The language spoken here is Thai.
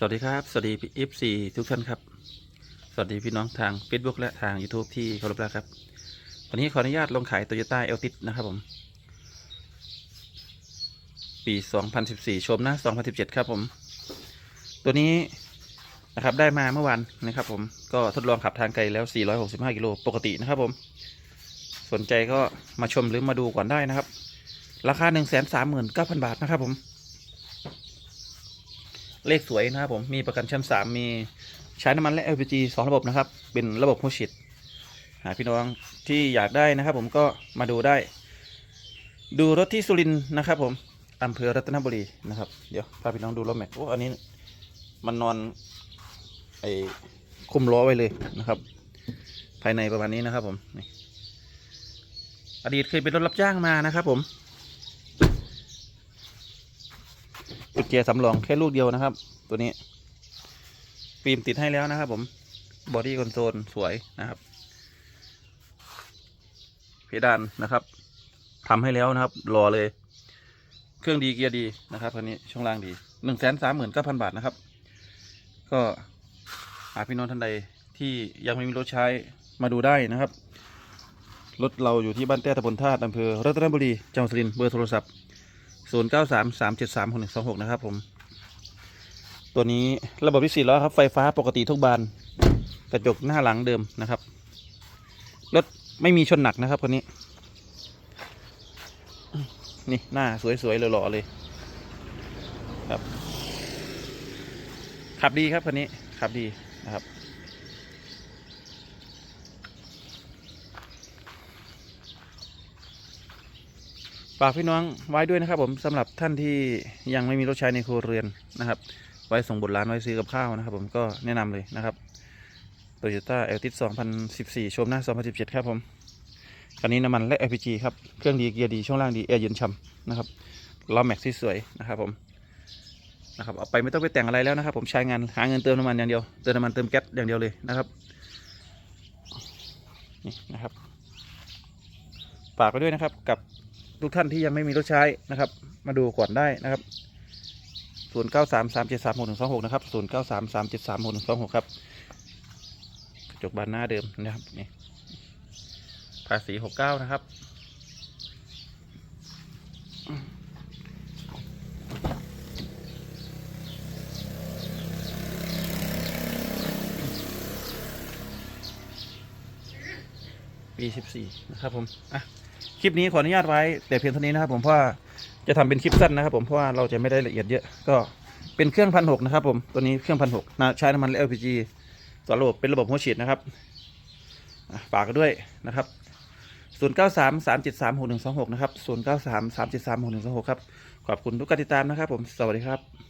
สวัสดีครับ สวัสดีเอฟซีทุกท่านครับ สวัสดีพี่น้องทาง Facebook และทาง YouTube ที่เคารพรักครับ วันนี้ขออนุญาตลงขาย Toyota a l t i s นะครับผม ปี 2014 ชมนะ 2017 ครับผม ตัวนี้นะครับได้มาเมื่อวานนะครับผม ก็ทดลองขับทางไกลแล้ว 465 กิโลปกตินะครับผม สนใจก็มาชมหรือมาดูก่อนได้นะครับ ราคา 139,000 บาทนะครับผม เลขสวยนะครับผมมีประกันชั้นสามมีใช้น้ำมันและ LPG สองระบบนะครับ เป็นระบบหัวฉีดหากพี่น้องที่อยากได้นะครับ ผมก็มาดูได้ ดูรถที่สุรินนะครับ ผมอำเภอรัตนบุรีนะครับเดี๋ยวพาพี่น้องดูรถแม็กโอ้อันนี้มันนอนไอ้คุมล้อไว้เลยนะครับ ภายในประมาณนี้นะครับ ผมอดีตเคยเป็นรถรับจ้างมานะครับ ผม กุญแจสำรองแค่ลูกเดียวนะครับ ตัวนี้ฟิล์มติดให้แล้วนะครับ ผมบอดี้คอนโซลสวยนะครับเพดานนะครับทำให้แล้วนะครับ รอเลย เครื่องดีเกียร์ดีนะครับคันนี้ช่องล่างดีหนึ่งแสนสามหมื่นเก้าพันบาทนะครับ ก็หาพี่น้องท่านใดที่ยังไม่มีรถใช้มาดูได้นะครับ รถเราอยู่ที่บ้านแต้ตำบลธาตุอำเภอรัตนบุรีจังหวัดสุรินทร์เบอร์โทรศัพท์ ศูนย์เก้าสามสามเจ็ดสามหกหนึ่งสองหกนะครับผม ตัวนี้ระบบที่สี่ล้อครับ ไฟฟ้าปกติทุกบาน กระจกหน้าหลังเดิมนะครับ รถไม่มีชนหนักนะครับคันนี้ นี่หน้าสวยๆหล่อๆเลย ครับ ขับดีครับคันนี้ ขับดีนะครับ ฝากพี่น้องไว้ด้วยนะครับผมสำหรับท่านที่ยังไม่มีรถใช้ในครัวเรือนนะครับ ไว้ส่งบุตรหลานไว้ซื้อกับข้าวนะครับ ผมก็แนะนำเลยนะครับ Toyota a l t i s 2014 ชมหน้า 2017 ครับผมคันนี้น้ำมันและ LPG ครับ เครื่องดีเกียร์ดี ช่วงล่างดีแอร์เย็นฉ่ำนะครับล้อแม็กซี่สวยนะครับผมนะครับเอาไปไม่ต้องไปแต่งอะไรแล้วนะครับ ผมใช้งานหาเงินเติมน้ำมันอย่างเดียวเติมน้ำมันเติมแก๊สอย่างเดียวเลยนะครับนี่นะครับฝากไปด้วยนะครับกับ ทุกท่านที่ยังไม่มีรถใช้นะครับ มาดูก่อนได้นะครับ0 9 3 3 7 3 6 1 2 6นะครับ0 9 3 3 7 3 6 1 2 6ครับกระจกบานหน้าเดิมนะครับนี่ภาษี69นะครับปี14นะครับผม อะ คลิปนี้ขออนุญาตไว้แต่เพียงเท่านี้นะครับผมเพราะจะทำเป็นคลิปสั้นนะครับผมเพราะว่าเราจะไม่ได้ละเอียดเยอะก็เป็นเครื่องพันหกนะครับผมตัวนี้เครื่องพันหกนะใช้น้ำมัน LPG ต่อระบบเป็นระบบหัวฉีดนะครับฝากด้วยนะครับ 0 9 3 3 7 3 6 1 2 6 นะครับ 0 9 3 3 7 3 6 1 2 6 ครับ ขอบคุณทุกการติดตามนะครับผม สวัสดีครับ